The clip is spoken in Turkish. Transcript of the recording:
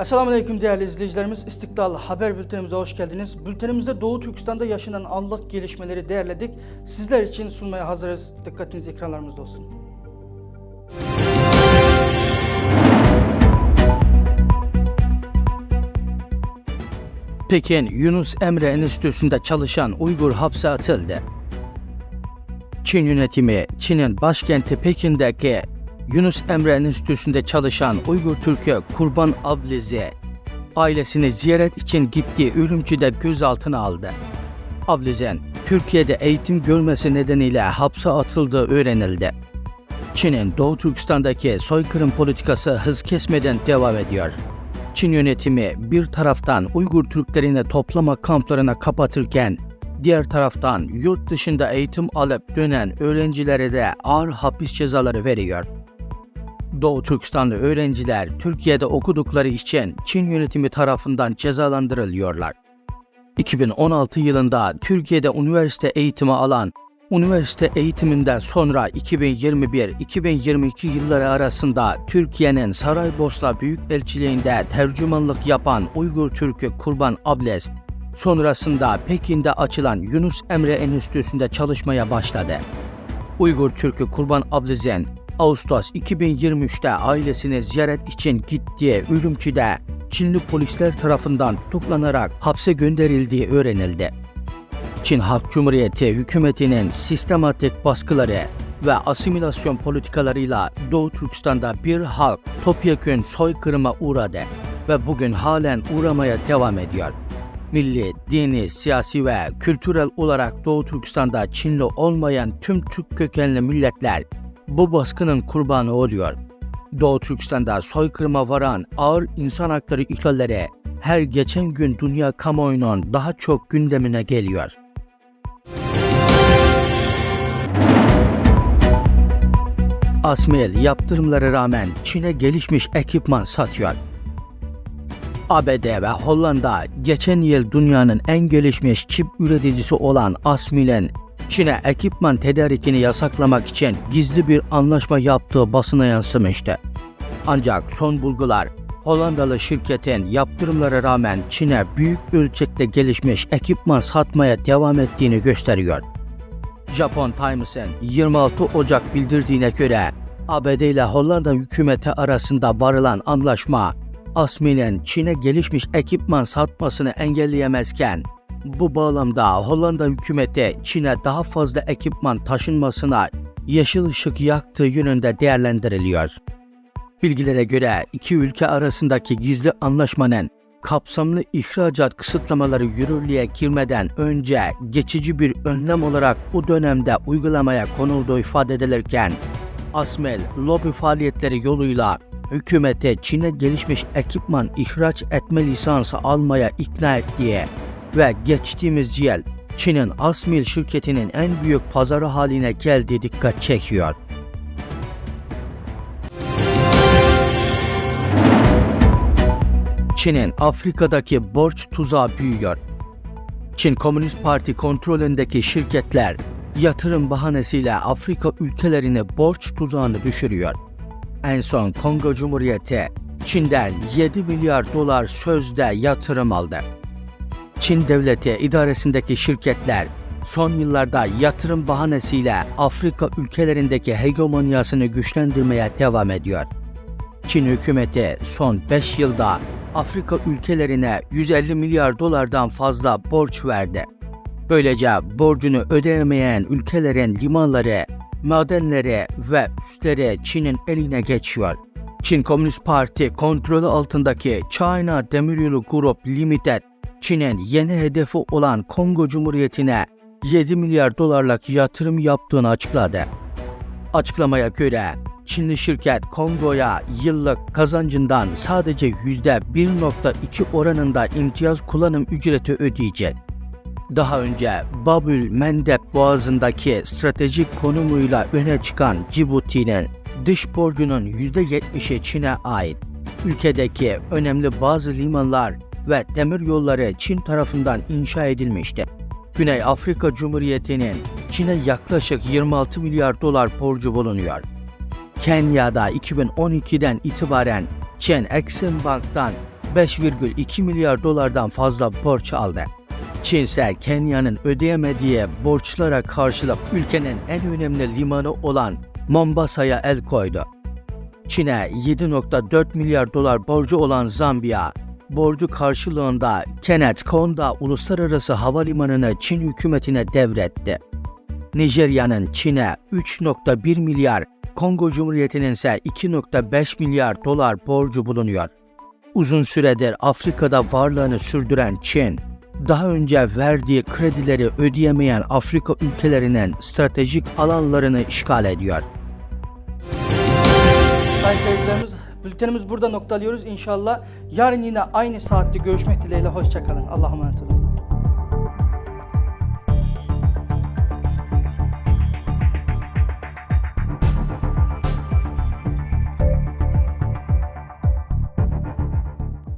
Esselamu Aleyküm değerli izleyicilerimiz. İstiklal Haber Bültenimize hoş geldiniz. Bültenimizde Doğu Türkistan'da yaşanan anlık gelişmeleri değerledik. Sizler için sunmaya hazırız. Dikkatiniz ekranlarımızda olsun. Pekin Yunus Emre Enstitüsü'nde çalışan Uygur hapse atıldı. Çin yönetimi, Çin'in başkenti Pekin'deki Yunus Emre Enstitüsü'nde çalışan Uygur Türk'ü Kurban Ablize ailesini ziyaret için gittiği Ürümçi'de gözaltına aldı. Ablizen, Türkiye'de eğitim görmesi nedeniyle hapse atıldığı öğrenildi. Çin'in Doğu Türkistan'daki soykırım politikası hız kesmeden devam ediyor. Çin yönetimi bir taraftan Uygur Türklerini toplama kamplarına kapatırken diğer taraftan yurt dışında eğitim alıp dönen öğrencilere de ağır hapis cezaları veriyor. Doğu Türkistanlı öğrenciler Türkiye'de okudukları için Çin yönetimi tarafından cezalandırılıyorlar. 2016 yılında Türkiye'de üniversite eğitimi alan, üniversite eğitiminden sonra 2021-2022 yılları arasında Türkiye'nin Saraybosna Büyükelçiliğinde tercümanlık yapan Uygur Türk'ü Kurban Ables, sonrasında Pekin'de açılan Yunus Emre Enstitüsü'nde çalışmaya başladı. Uygur Türk'ü Kurban Ablizen, Ağustos 2023'te ailesini ziyaret için gittiği Ürümçi'de Çinli polisler tarafından tutuklanarak hapse gönderildiği öğrenildi. Çin Halk Cumhuriyeti hükümetinin sistematik baskıları ve asimilasyon politikalarıyla Doğu Türkistan'da bir halk topyekün soykırıma uğradı ve bugün halen uğramaya devam ediyor. Milli, dini, siyasi ve kültürel olarak Doğu Türkistan'da Çinli olmayan tüm Türk kökenli milletler bu baskının kurbanı oluyor. Doğu Türkistan'da soykırıma varan ağır insan hakları ihlalleri her geçen gün dünya kamuoyunun daha çok gündemine geliyor. Asmel yaptırımlara rağmen Çin'e gelişmiş ekipman satıyor. ABD ve Hollanda geçen yıl dünyanın en gelişmiş çip üreticisi olan Asmil'in Çin'e ekipman tedarikini yasaklamak için gizli bir anlaşma yaptığı basına yansımıştı. Ancak son bulgular Hollandalı şirketin yaptırımlara rağmen Çin'e büyük ölçekte gelişmiş ekipman satmaya devam ettiğini gösteriyor. Japon Times'ın 26 Ocak bildirdiğine göre ABD ile Hollanda hükümeti arasında varılan anlaşma Asmil'in Çin'e gelişmiş ekipman satmasını engelleyemezken bu bağlamda Hollanda hükümeti Çin'e daha fazla ekipman taşınmasına yeşil ışık yaktığı yönünde değerlendiriliyor. Bilgilere göre iki ülke arasındaki gizli anlaşmanın kapsamlı ihracat kısıtlamaları yürürlüğe girmeden önce geçici bir önlem olarak bu dönemde uygulamaya konulduğu ifade edilirken Asmel lobi faaliyetleri yoluyla hükümete Çin'e gelişmiş ekipman ihraç etme lisansı almaya ikna ettiği ve geçtiğimiz yıl Çin'in Asmil şirketinin en büyük pazarı haline geldiği dikkat çekiyor. Çin'in Afrika'daki borç tuzağı büyüyor. Çin Komünist Parti kontrolündeki şirketler yatırım bahanesiyle Afrika ülkelerini borç tuzağını düşürüyor. En son Kongo Cumhuriyeti Çin'den 7 milyar dolar sözde yatırım aldı. Çin devleti idaresindeki şirketler son yıllarda yatırım bahanesiyle Afrika ülkelerindeki hegemonyasını güçlendirmeye devam ediyor. Çin hükümeti son 5 yılda Afrika ülkelerine 150 milyar dolardan fazla borç verdi. Böylece borcunu ödeyemeyen ülkelerin limanları, madenleri ve üsleri Çin'in eline geçiyor. Çin Komünist Parti kontrolü altındaki China Demiryolu Group Limited, Çin'in yeni hedefi olan Kongo Cumhuriyeti'ne 7 milyar dolarlık yatırım yaptığını açıkladı. Açıklamaya göre Çinli şirket Kongo'ya yıllık kazancından sadece %1.2 oranında imtiyaz kullanım ücreti ödeyecek. Daha önce Babül Mendeb Boğazı'ndaki stratejik konumuyla öne çıkan Cibuti'nin dış borcunun %70'i Çin'e ait. Ülkedeki önemli bazı limanlar ve demir yolları Çin tarafından inşa edilmişti. Güney Afrika Cumhuriyeti'nin Çin'e yaklaşık 26 milyar dolar borcu bulunuyor. Kenya'da 2012'den itibaren Çin Exim Bank'tan 5,2 milyar dolardan fazla borç aldı. Çin ise Kenya'nın ödeyemediği borçlara karşılık ülkenin en önemli limanı olan Mombasa'ya el koydu. Çin'e 7.4 milyar dolar borcu olan Zambiya, borcu karşılığında Kenneth Konda Uluslararası Havalimanı'nı Çin hükümetine devretti. Nijerya'nın Çin'e 3.1 milyar, Kongo Cumhuriyeti'nin ise 2.5 milyar dolar borcu bulunuyor. Uzun süredir Afrika'da varlığını sürdüren Çin, daha önce verdiği kredileri ödeyemeyen Afrika ülkelerinin stratejik alanlarını işgal ediyor. Sayın seyircilerimiz, bültenimiz burada noktalıyoruz. İnşallah yarın yine aynı saatte görüşmek dileğiyle. Hoşçakalın. Allah'a emanet olun.